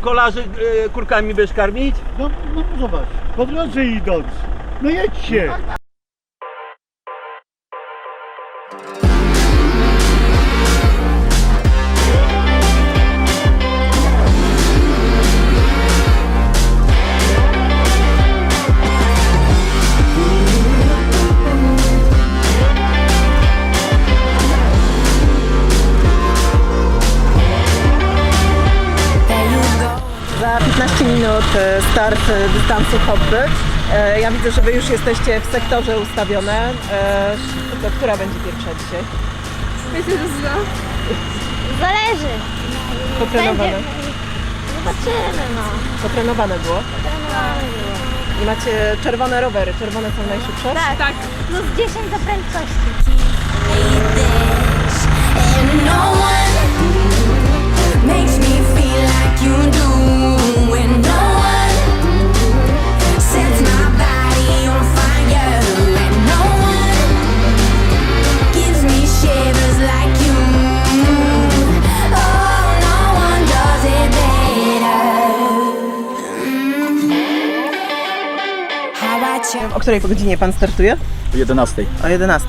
kolarzy e, kurkami będziesz karmić? No, no zobacz, po drodze idąc. No jedźcie. Za minut e, start e, dystansu hobby. E, Ja widzę, że Wy już jesteście w sektorze ustawione. To która będzie pierwsza dzisiaj? Myślę, że zna. Zależy. Potrenowane. Zobaczymy, no. Potrenowane było. I macie czerwone rowery. Czerwone są najszybsze? Tak. Tak. Plus 10 do prędkości. Której godzinie Pan startuje? O 11. O 11.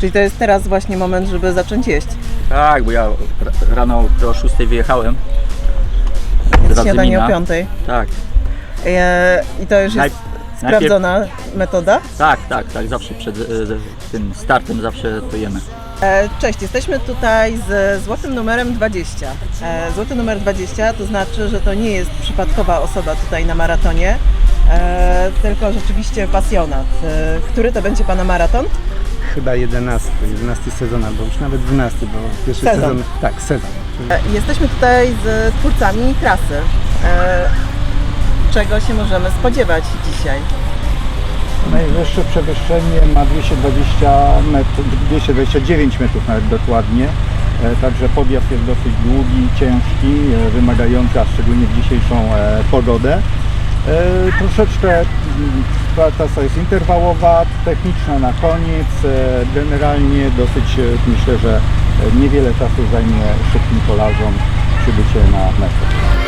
Czyli to jest teraz właśnie moment, żeby zacząć jeść. Tak, bo ja r- rano o 6 wyjechałem. Jest śniadanie o Radzymina. 5. Tak, E, I to już Najp- jest sprawdzona metoda. tak, tak, tak, zawsze przed e, tym startem zawsze to jemy. E, Cześć, jesteśmy tutaj z złotym numerem 20. E, Złoty numer 20 to znaczy, że to nie jest przypadkowa osoba tutaj na maratonie, e, tylko rzeczywiście pasjonat. E, Który to będzie Pana maraton? Chyba 11, 11 sezon, albo już nawet 12, bo pierwszy Sezon. sezon. Tak, sezon. E, Jesteśmy tutaj z twórcami trasy. E, Czego się możemy spodziewać dzisiaj? Najwyższe przewyższenie ma 220 metrów, 229 metrów nawet dokładnie. E, Także podjazd jest dosyć długi, ciężki, e, wymagający, a szczególnie w dzisiejszą e, pogodę. E, Troszeczkę mm, trasa jest interwałowa, techniczna na koniec. E, Generalnie dosyć e, myślę, że niewiele czasu zajmie szybkim kolarzom przybycie na metę.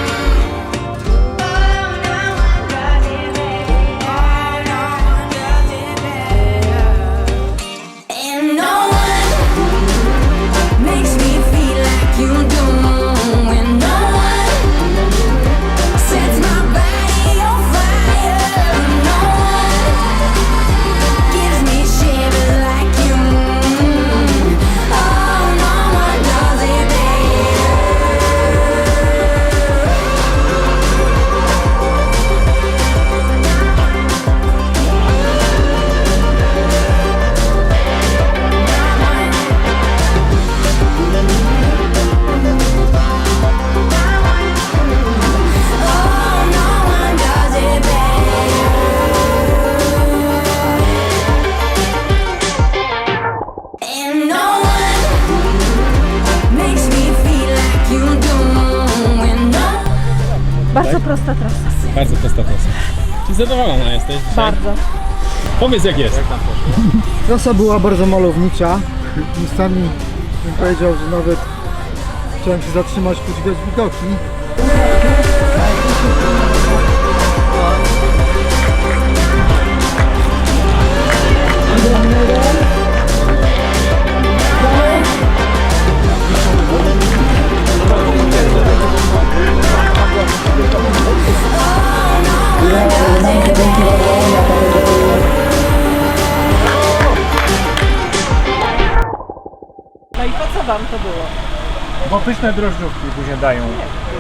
Bardzo prosta trasa. Bardzo prosta trasa. Czy zadowolona jesteś dzisiaj? Bardzo. Powiedz jak jest. Trasa była bardzo malownicza. Miejscami bym powiedział, że nawet chciałem się zatrzymać, podziwiać widoki. No i po co Wam to było? Bo pyszne drożdżówki później dają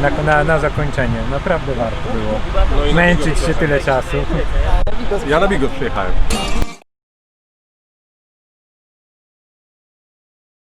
na, na, na zakończenie. Naprawdę warto było męczyć się tyle czasu. Ja na bigos przyjechałem.